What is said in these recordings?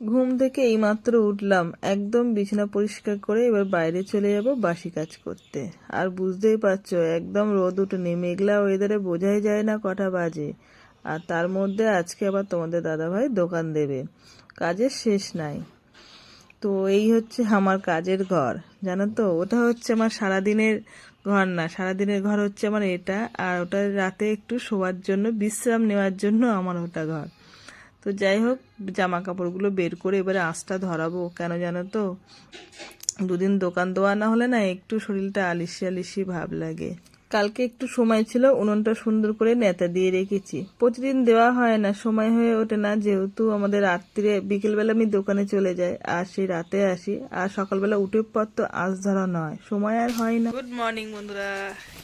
ঘুম থেকে এইমাত্র উঠলাম। একদম বিছানা পরিষ্কার করে এবার বাইরে চলে যাব বাসি কাজ করতে। আর বুঝতেই পারছ, একদম রোদ উঠেনি মেঘলা ওয়েদারে বোঝাই যায় না কটা বাজে। আর তার মধ্যে আজকে আবার তোমাদের দাদাভাই দোকান দেবে। কাজের শেষ নাই। তো এই হচ্ছে আমার কাজের ঘর, জানো তো? ওটা হচ্ছে আমার সারাদিনের ঘর না, সারাদিনের ঘর হচ্ছে আমার এটা। আর ওটা রাতে একটু শোয়ার জন্য, বিশ্রাম নেওয়ার জন্য আমার ওটা ঘর। তো যাই হোক জামা কাপড়গুলো বের করে এবারে আঁচটা ধরাবো। কেন জানো তো? দুদিন দোকান দেওয়া না হলে না একটু শরীরটা আলিসি আলিসি ভাব লাগে। কালকে একটু সময় ছিল, উনুনটা সুন্দর করে নেতা দিয়ে রেখেছি। প্রতিদিন দেওয়া হয় না, সময় হয়ে ওঠে না, যেহেতু আমাদের রাত্রিরে বিকেলবেলা আমি দোকানে চলে যাই, আর সেই রাতে আসি। আর সকালবেলা উঠে পর তো আঁচ ধরা নয়, সময় আর হয় না। গুড মর্নিং বন্ধুরা,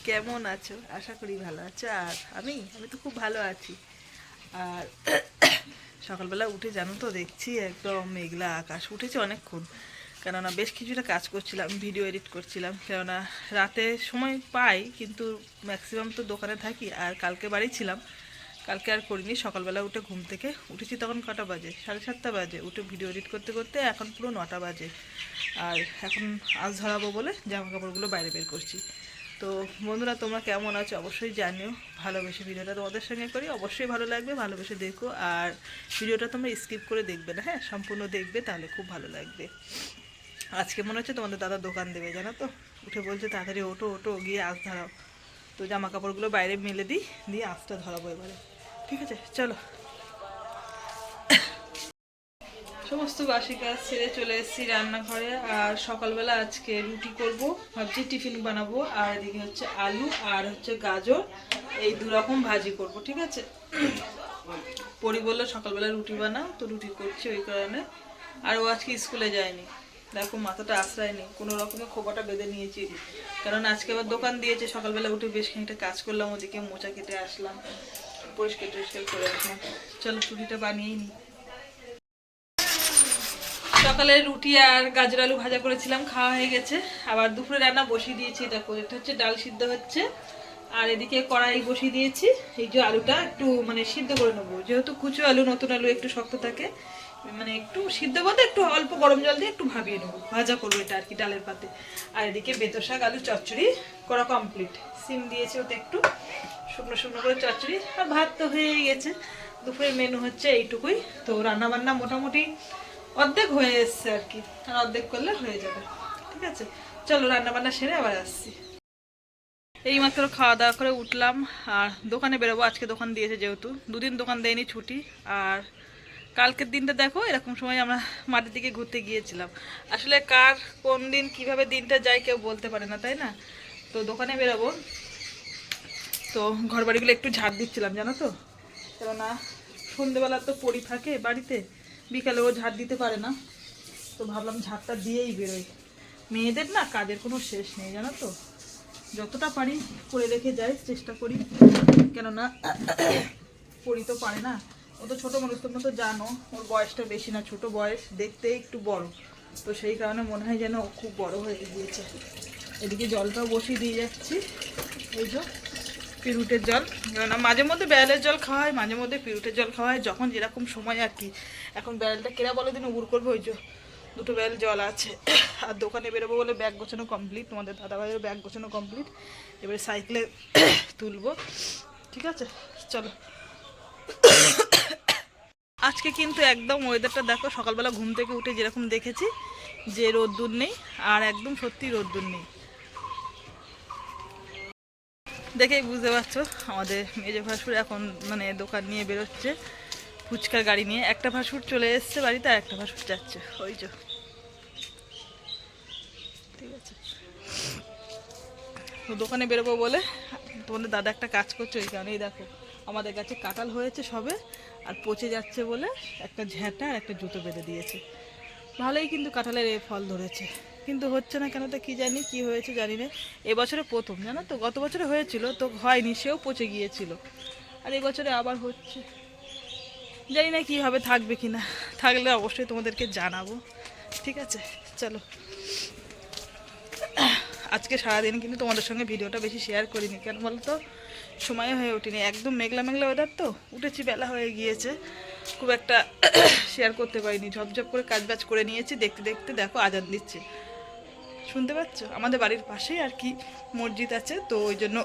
কেমন আছো? আশা করি ভালো আছো। আর আমি? আমি তো খুব ভালো আছি। আর সকালবেলা উঠে জানো তো দেখছি একদম মেঘলা আকাশ। উঠেছে অনেকক্ষণ। কেননা বেশ কিছুটা কাজ করছিলাম ভিডিও এডিট করছিলাম। কেননা রাতে সময় পাই, কিন্তু ম্যাক্সিমাম তো দোকানে থাকি আর কালকে বাড়ি ছিলাম। কালকে আর করিনি, সকালবেলা উঠে ঘুম থেকে উঠেছি তখন কটা বাজে? সাড়ে সাতটা বাজে। উঠে ভিডিও এডিট করতে করতে এখন পুরো নটা বাজে। আর এখন আজ ধরাবো বলে জামা কাপড়গুলো বাইরে বের করছি। তো বন্ধুরা, তোমরা কেমন আছো? অবশ্যই জানিও। ভালোবেসে ভিডিওটা তোমাদের সঙ্গে করি। অবশ্যই ভালো লাগবে, ভালোবেসে দেখো। আর ভিডিওটা তোমরা স্কিপ করে দেখবে না হ্যাঁ? সম্পূর্ণ দেখবে, তাহলে খুব ভালো লাগবে। আজকে মনে হচ্ছে তোমাদের দাদা দোকান দেবে, জানো তো? উঠে বলছে, তাড়াতাড়ি ওটো ওটো গিয়ে আঁচ ধরাও। তো জামা কাপড়গুলো বাইরে মেলে দিই, দিয়ে আঁচটা ধরাবো এবারে। ঠিক আছে? চলো। সমস্ত বাসি কাজ ছেড়ে চলে এসেছি রান্নাঘরে, আর সকালবেলা আজকে রুটি করব, ভাবছি টিফিন বানাবো, আর এদিকে হচ্ছে আলু আর হচ্ছে গাজর, এই দু রকম ভাজি করব, ঠিক আছে? পরি বলল সকালবেলা রুটি বানাও, তো রুটি করছি ওই কারণে, আর ও আজকে স্কুলে যায়নি। দেখো মাথাটা আশ্রয় নেই কোনো রকমের খোপাটা বেঁধে নিয়েছি, কারণ আজকে আবার দোকান দিয়েছে, সকালবেলা উঠে বেশ খানিকটা কাজ করলাম, ওদিকে মোচা কেটে আসলাম, পরিষ্কার টরিষ্কার করে আসলাম। চলো রুটিটা বানিয়েই নিই সকালে রুটি আর গাজর আলু ভাজা করেছিলাম, খাওয়া হয়ে গেছে। আবার দুপুরে রান্না বসিয়ে দিয়েছি দেখো, এটা হচ্ছে ডাল সিদ্ধ হচ্ছে। আর এদিকে কড়াই বসিয়ে দিয়েছি, এই যে আলুটা একটু মানে সিদ্ধ করে নেব। যেহেতু কুচো আলু, নতুন আলু একটু শক্ত থাকে মানে একটু সিদ্ধ বলতে একটু অল্প গরম জল দিয়ে একটু ভাবিয়ে নেব, ভাজা করব এটা আর কি ডালের পাতে। আর এদিকে বেতর শাক, আলু, চচ্চড়ি করা কমপ্লিট সিম দিয়েছে ওতে একটু শুকনো শুকনো করে চচ্চড়ি, আর ভাত তো হয়েই গেছে। দুপুরের মেনু হচ্ছে এইটুকুই। তো রান্না বান্না মোটামুটি অর্ধেক হয়ে এসছে আর কি। আর অর্ধেক করলে হয়ে যাবে। ঠিক আছে? চলো রান্না বান্না সেরে আবার আসছি। এইমাত্র খাওয়া দাওয়া করে উঠলাম আর দোকানে বেরোবো। আজকে দোকান দিয়েছে যেহেতু। দুদিন দোকান দেয়নি, ছুটি। আর কালকের দিনটা দেখো, এরকম সময় আমরা মাঠের দিকে ঘুরতে গিয়েছিলাম। আসলে কার কোন দিন কীভাবে দিনটা যায় কেউ বলতে পারে না, তাই না? তো দোকানে বেরোবো। তো ঘর বাড়িগুলো একটু ঝাড় দিচ্ছিলাম, জানো তো? কেননা সন্ধেবেলা তো পড়ি থাকে বাড়িতে। বিকালে ও ঝাড় দিতে পারে না। তো ভাবলাম ঝাড়টা দিয়েই বেরোই। মেয়েদের না কাজের কোনো শেষ নেই, জানো তো? যতটা পারি করে রেখে যাই, চেষ্টা করি। কেননা পড়ি তো পারে না। ও তো ছোটো মানুষ তোমরা তো জানো, ওর বয়সটা বেশি না, ছোট বয়স, দেখতে একটু বড়। তো সেই কারণে মনে হয় যেন খুব বড় হয়ে গিয়েছে। এদিকে জলটাও বসিয়ে দিয়ে যাচ্ছি। এই যে পিরুটের জল। কেননা মাঝে মধ্যে ব্যারেলের জল খাওয়া হয়, মাঝে মধ্যে পিরুটের জল খাওয়া হয়, যখন যেরকম সময় আর কি। এখন ব্যারেলটা কেরা বলে দিন? উবুর করবে ওই যে দুটো ব্যারেল জল আছে। আর দোকানে বেরোবো বলে ব্যাগ গোছানো কমপ্লিট তোমাদের দাদাভাইয়ের ব্যাগ গোছানো কমপ্লিট এবারে সাইকেলে তুলবো। ঠিক আছে? চলো। আজকে কিন্তু একদম ওয়েদারটা দেখো, সকালবেলা ঘুম থেকে উঠে যেরকম দেখেছি, যে রোদ্দুর নেই, আর একদম সত্যি রোদ্দুর নেই। দেখেই বুঝতে পারছ, আমাদের মেজে ভাসুর এখন মানে দোকান নিয়ে বেরোচ্ছে, ফুচকার গাড়ি নিয়ে। একটা ভাসুর চলে এসছে বাড়িতে আর একটা ভাসুর যাচ্ছে। ওই যে। ঠিক আছে। তো দোকানে বেরোবো বলে তোমাদের দাদা একটা কাজ করছে, ওই কারণেই দেখো, আমাদের কাছে কাঁঠাল হয়েছে সবে, আর পচে যাচ্ছে বলে একটা ঝ্যাঁটা আর একটা জুতো বেঁধে দিয়েছে। ভালোই কিন্তু কাঁঠালের এ ফল ধরেছে। কিন্তু হচ্ছে না কেন তো কী জানি, কি হয়েছে জানি না। এবছরে প্রথম, জানো তো? গত বছরে হয়েছিল, তো হয়নি, সেও পচে গিয়েছিল। আর এবছরে আবার হচ্ছে। জানি না কী হবে, থাকবে কি না। থাকলে অবশ্যই তোমাদেরকে জানাব। ঠিক আছে? চলো। আজকে সারাদিন কিন্তু তোমাদের সঙ্গে ভিডিওটা বেশি শেয়ার করিনি। কেন বলতো? সময় হয়ে ওঠেনি। একদম মেঘলা মেঘলা ওয়েদার তো? উঠেছি, বেলা হয়ে গিয়েছে। খুব একটা শেয়ার করতে পারিনি। ঝপঝপ করে কাজ বাজ করে নিয়েছি। দেখতে দেখতে দেখো, আজান দিচ্ছে। শুনতে পাচ্ছ? আমাদের বাড়ির পাশেই আর কি মসজিদ আছে, তো ওই জন্য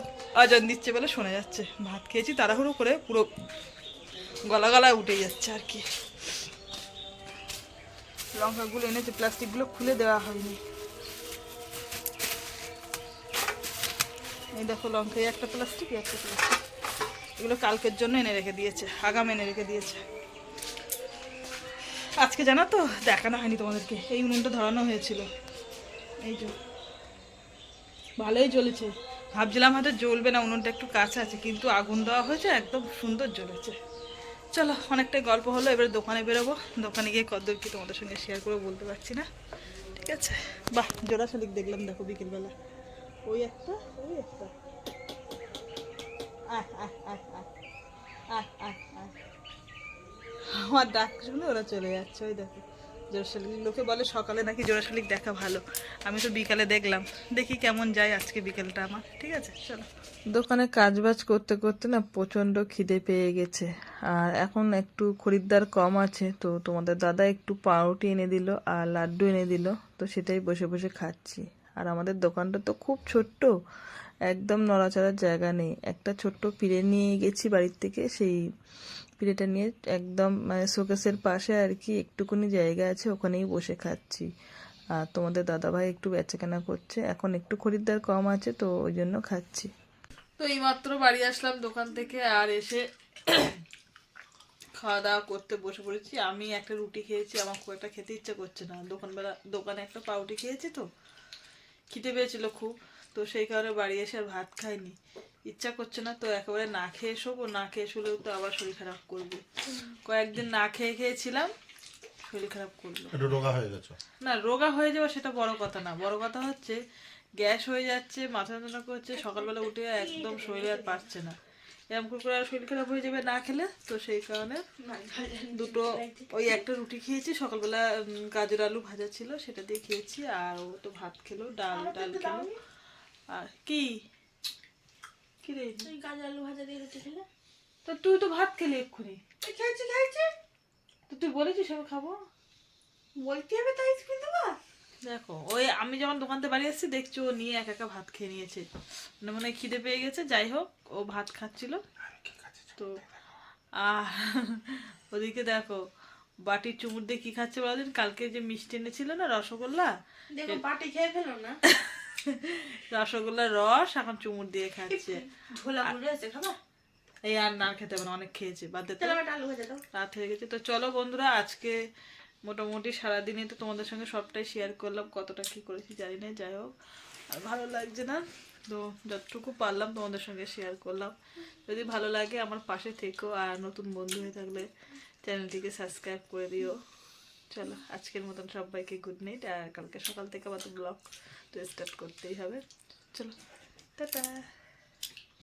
আজান দিচ্ছে বলে শোনা যাচ্ছে। ভাত খেয়েছি, তাড়াহুড়ো করে পুরো গলা গলা উঠে যাচ্ছে আর কি। লঙ্কাগুলো এনেছে, প্লাস্টিকগুলো খুলে দেওয়া হয়নি। এই দেখো লঙ্কা একটা প্লাস্টিক একটা প্লাস্টিক। এগুলো কালকের জন্য এনে রেখে দিয়েছে, আগাম এনে রেখে দিয়েছে। আজকে জানো তো, দেখানো হয়নি তোমাদেরকে, এই উনুনটা ধরানো হয়েছিল। এই ভালোই জ্বলেছে। ভাবছিলাম হয়তো জ্বলবে না, উনুনটা একটু কাছে আছে, কিন্তু আগুন দেওয়া হয়েছে, একদম সুন্দর জ্বলেছে। চলো, অনেকটাই গল্প হলো, এবারে দোকানে বেরোবো। দোকানে গিয়ে কতদূর কি তোমাদের সঙ্গে শেয়ার করে বলতে পারছি না। ঠিক আছে? বাহ, জোড়া শালিক দেখলাম, দেখো বিকেলবেলা। ওই একটা ওই একটা। আমার ডাক শুনে ওরা চলে যাচ্ছে, ওই দেখো। জোড়া শালিক লোকে বলে সকালে নাকি জোড়া শালিক দেখা ভালো। আমি তো বিকালে দেখলাম। দেখি কেমন যায় আজকে বিকেলটা আমার। ঠিক আছে, চলো। দোকানে কাজ বাজ করতে করতে না প্রচণ্ড খিদে পেয়ে গেছে। আর এখন একটু খরিদ্দার কম আছে, তো তোমাদের দাদা একটু পাউরুটি এনে দিল আর লাড্ডু এনে দিল, তো সেটাই বসে বসে খাচ্ছি। আর আমাদের দোকানটা তো খুব ছোট্ট, একদম নড়াচড়ার জায়গা নেই। একটা ছোট্ট পিড়ে নিয়ে গেছি বাড়ির থেকে, সেই পিড়েটা নিয়ে একদম মানে শোকেসের পাশে আর কি একটুকুনি জায়গা আছে, ওখানেই বসে খাচ্ছি। আর তোমাদের দাদাভাই একটু বেচাকেনা করছে, এখন একটু খরিদ্দার কম আছে, তো ওই জন্য খাচ্ছি। তো এইমাত্র বাড়ি আসলাম দোকান থেকে, আর এসে খাওয়া দাওয়া করতে বসে পড়েছি। আমি একটা রুটি খেয়েছি, আমার খুব একটা খেতে ইচ্ছা করছে না। দোকানবেলা, দোকানে একটা পাউটি খেয়েছি তো, খিদে পেয়েছিল খুব, তো সেই কারণে বাড়ি এসে আর ভাত খাইনি। ইচ্ছা করছে না তো একেবারে না খেয়ে শোবো না খেয়ে শুলেও তো আবার শরীর খারাপ করবে। কয়েকদিন না খেয়ে খেয়েছিলাম শরীর খারাপ করল। একটু রোগা হয়ে গেছো? না রোগা হয়ে যাওয়া সেটা বড় কথা না। বড় কথা হচ্ছে গ্যাস হয়ে যাচ্ছে মাথা যন্ত্রণা করছে সকালবেলা উঠে একদম শরীরে আর পারছে না। এরকম করে আর শরীর খারাপ হয়ে যাবে না খেলে তো সেই কারণে দুটো ওই একটা রুটি খেয়েছি সকালবেলা গাজর আলু ভাজা ছিল সেটা দিয়ে খেয়েছি আর ও তো ভাত খেলো ডাল ডাল খেলো। আর কি? কি রে গাজর আলু ভাজা দিয়ে রুটি খেলে? তো তুই তো ভাত খেলি এক্ষুনি। খেয়েছি খেয়েছি। তো তুই বলেছিস আমি খাব? বলতে হবে তাই স্কুল দেবো। দেখো ওই আমি যখন দোকান থেকে বাড়ি এসেছি দেখছি ও নিয়ে একা একা ভাত খেয়ে নিয়েছে। মানে মনে হয় খিদে পেয়ে গেছে যাই হোক ও ভাত খাচ্ছিল। তো আর ওদিকে দেখো বাটির চুমুর দিয়ে কি খাচ্ছে বলদিন কালকে যে মিষ্টি এনেছিল না রসগোল্লা? দেখো বাটি খেয়ে ফেলো না? রসগোল্লার রস এখন চুমুর দিয়ে খাচ্ছে। ঝোলা মুড়ে আছে খাবা? এই আর না খেতে না অনেক খেয়েছে বাদ দিতে রাত হয়ে গেছে তো চলো বন্ধুরা আজকে মোটামুটি সারাদিনে তো তোমাদের সঙ্গে সবটাই শেয়ার করলাম কতটা কি করেছি জানি না যাই হোক। আর ভালো লাগছে না? তো যতটুকু পারলাম তোমাদের সঙ্গে শেয়ার করলাম। যদি ভালো লাগে আমার পাশে থেকো আর নতুন বন্ধু হয়ে থাকলে চ্যানেলটিকে সাবস্ক্রাইব করে দিও। চলো, আজকের মতন সবাইকে গুড নাইট আর কালকে সকাল থেকে আবার তো ব্লগ তো স্টার্ট করতেই হবে। চলো, টাটা।